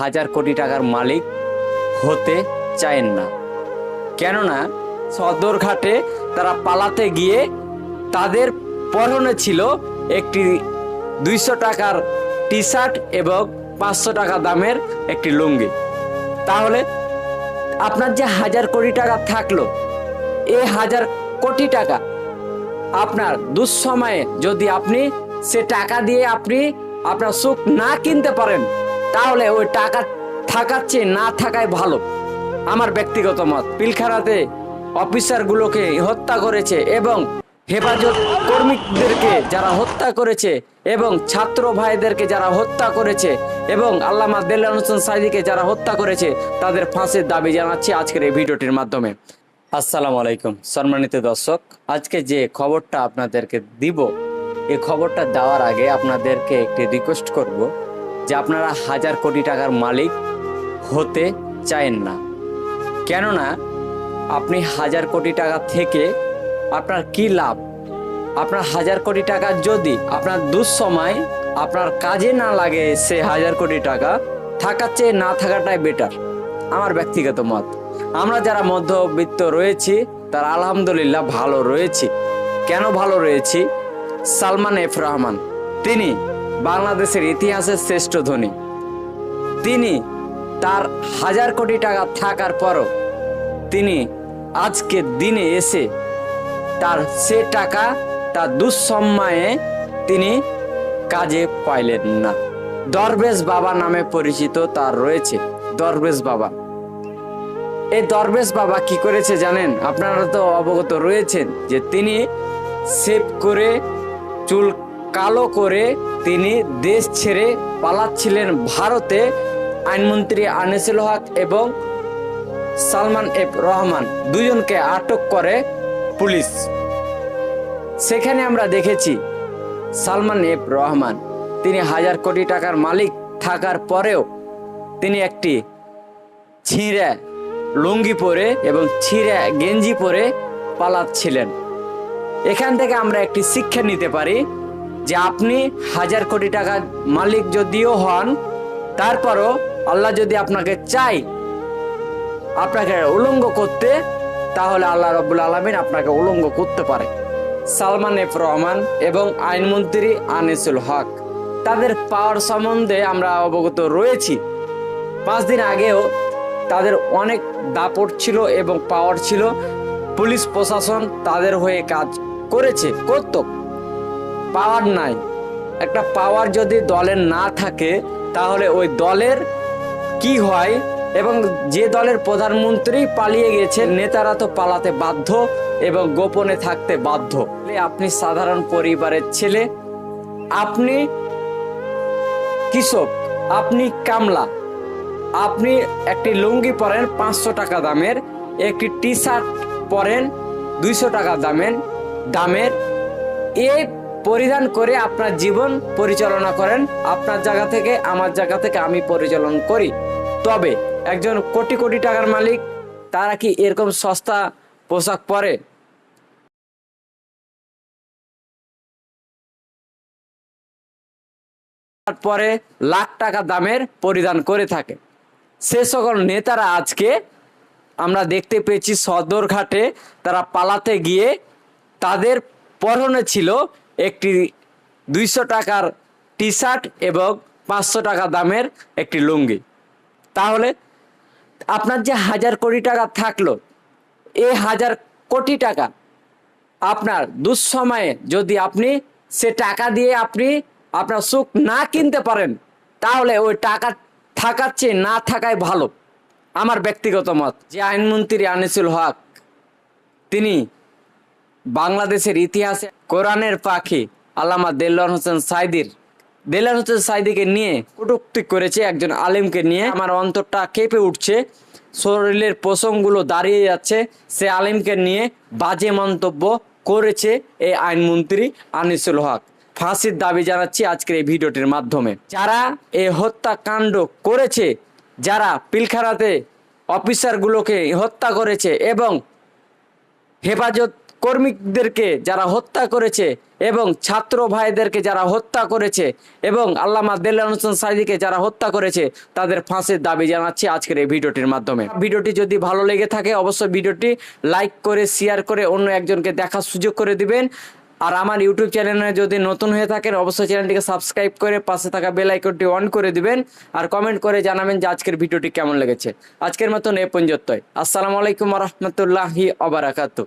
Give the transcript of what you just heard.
হাজার কোটি টাকার মালিক হতে চায়েন না। কেননা সদরঘাটে তারা পালাতে গিয়ে তাদের পরনে ছিল একটি দুইশো টাকার টি শার্ট এবং পাঁচশো টাকা দামের একটি লুঙ্গি। তাহলে আপনার যে হাজার কোটি টাকা থাকল এই হাজার কোটি টাকা আপনার দুঃসময়ে যদি আপনি সে টাকা দিয়ে আপনি আপনার সুখ না কিনতে পারেন তাহলে ওই টাকা থাকার চেয়ে না থাকাই ভালো। আমার ব্যক্তিগত মত, পিলখানাতে অফিসারগুলোকে হত্যা করেছে এবং হেফাজত কর্মীদেরকে যারা হত্যা করেছে এবং ছাত্র ভাইদেরকে যারা হত্যা করেছে এবং আল্লামা দেল্লান হোসেন সাইদিকে যারা হত্যা করেছে, তাদের ফাঁসির দাবি জানাচ্ছি আজকের এই ভিডিওটির মাধ্যমে। আসসালামু আলাইকুম, সম্মানিত দর্শক, আজকে যে খবরটা আপনাদেরকে দিব এই খবরটা দেওয়ার আগে আপনাদেরকে একটি রিকোয়েস্ট করব। যে আপনারা হাজার কোটি টাকার মালিক হতে চায়েন না। কেননা, আপনি হাজার কোটি টাকা থেকে আপনার কি লাভ? আপনার হাজার কোটি টাকা যদি আপনার দুঃসময় আপনার কাজে না লাগে সে হাজার কোটি টাকা, থাকার চেয়ে না থাকাটাই বেটার আমার ব্যক্তিগত মত। আমরা যারা মধ্যবিত্ত রয়েছি, তারা আলহামদুলিল্লাহ ভালো রয়েছি। কেন ভালো রয়েছি? সালমান এফ রহমান। তিনি বাংলাদেশের ইতিহাসের শ্রেষ্ঠ ধনী। তিনি তার হাজার কোটি টাকা থাকার পরও তিনি আজকে দিনে এসে তার সে টাকা তার দুঃসময়ে তিনি কাজে পাইলেন না। দরবেশ বাবা নামে পরিচিত তার রয়েছে দরবেশ বাবা। এই দরবেশ বাবা কি করেছে জানেন? আপনারা তো অবগত রয়েছেন যে তিনি সেভ করে চুল কালো করে তিনি দেশ ছেড়ে পালাচ্ছিলেন ভারতে, আইনমন্ত্রী আনিসুল হক এবং সালমান এফ রহমান। দুজনকে আটক করে পুলিশ। সেখানে আমরা দেখেছি সালমান এফ রহমান। তিনি হাজার কোটি টাকার মালিক। থাকার পরেও তিনি একটি ছিঁড়ে লুঙ্গি পরে এবং ছিঁড়ে গেঞ্জি পরে পালাচ্ছিলেন। এখান থেকে আমরা একটি শিক্ষা নিতে পারি যে আপনি হাজার কোটি টাকার মালিক যদিও হন, তারপরও আল্লাহ যদি আপনাকে চাই আপনাকে উলঙ্গ করতে, তাহলে আল্লাহ রবুল আলমিন আপনাকে উলঙ্গ করতে পারে। সালমান এফ রহমান এবং আইনমন্ত্রী আনিসুল হক, তাদের পাওয়ার সম্বন্ধে আমরা অবগত রয়েছি। পাঁচ দিন আগেও তাদের অনেক দাপট ছিল এবং পাওয়ার ছিল। পুলিশ প্রশাসন তাদের হয়ে কাজ করেছে, করত। পাওয়ার নাই। একটা পাওয়ার যদি দলের না থাকে, তাহলে ওই দলের কি হয়? এবং যে দলের প্রধানমন্ত্রী পালিয়ে গেছে নেতারা তো পালাতে বাধ্য এবং গোপনে থাকতে বাধ্য। আপনি সাধারণ পরিবারের ছেলে, আপনি কৃষক, আপনি কামলা, আপনি একটি লুঙ্গি পরেন, পাঁচশো টাকা দামের, একটি টি শার্ট পরেন, দুইশো টাকা দামের দামের এই পরিধান করে আপনার জীবন পরিচালনা করেন। আপনার জায়গা থেকে, আমার জায়গা থেকে আমি পরিচালন করি। তবে একজন কোটি কোটি টাকার মালিক, তারা কি এরকম সস্তা পোশাক পরে? পরে লাখ টাকা দামের পরিধান করে থাকে। সে সকল নেতারা আজকে আমরা দেখতে পেয়েছি সদরঘাটে তারা পালাতে গিয়ে তাদের পরনে ছিল একটি দুইশো টাকার টি শার্ট এবং পাঁচশো টাকা দামের একটি লুঙ্গি। তাহলে আপনার যে হাজার কোটি টাকা থাকল এই হাজার কোটি টাকা আপনার দুঃসময়ে যদি আপনি সে টাকা দিয়ে আপনি আপনার সুখ না কিনতে পারেন, তাহলে ওই টাকা থাকার চেয়ে না থাকাই ভালো। আমার ব্যক্তিগত মত, যে আইনমন্ত্রী আনিসুল হক, তিনি বাংলাদেশের ইতিহাসে কোরআনের পাখি আল্লামা দেল্লান হোসেন সাইদির। দেল্লান হোসেন সাইদিকে নিয়ে কটুক্তি করেছে একজন আলেমকে নিয়ে। আমার অন্তরটা কেঁপে উঠছে, শরীরের প্রসঙ্গগুলো দাঁড়িয়ে যাচ্ছে। সে আলেমকে নিয়ে বাজে মন্তব্য করেছে এই আইনমন্ত্রী আনিসুল হক। ফাঁসির দাবি জানাচ্ছি আজকের এই ভিডিওটির মাধ্যমে। যারা এই হত্যাকাণ্ড করেছে, যারা পিলখানাতে অফিসারগুলোকে হত্যা করেছে এবং হেফাজত কর্মীদেরকে যারা হত্যা করেছে এবং ছাত্র ভাইদেরকে যারা হত্যা করেছে এবং আল্লামা হোসেন সাইদিকে যারা হত্যা করেছে, তাদের ফাঁসের দাবি জানাচ্ছি আজকের এই ভিডিওটির মাধ্যমে। ভিডিওটি যদি ভালো লেগে থাকে, অবশ্যই ভিডিওটি লাইক করে, শেয়ার করে অন্য একজনকে দেখার সুযোগ করে দিবেন। আর আমার ইউটিউব চ্যানেলে যদি নতুন হয়ে থাকেন, অবশ্যই চ্যানেলটিকে সাবস্ক্রাইব করে পাশে থাকা বেল আইকনটি অন করে দিবেন আর কমেন্ট করে জানাবেন যে আজকের ভিডিওটি কেমন লেগেছে। আজকের মতন এ পর্যন্তই। আসসালামু আলাইকুম রহমতুল্লাহি অবরাকাতু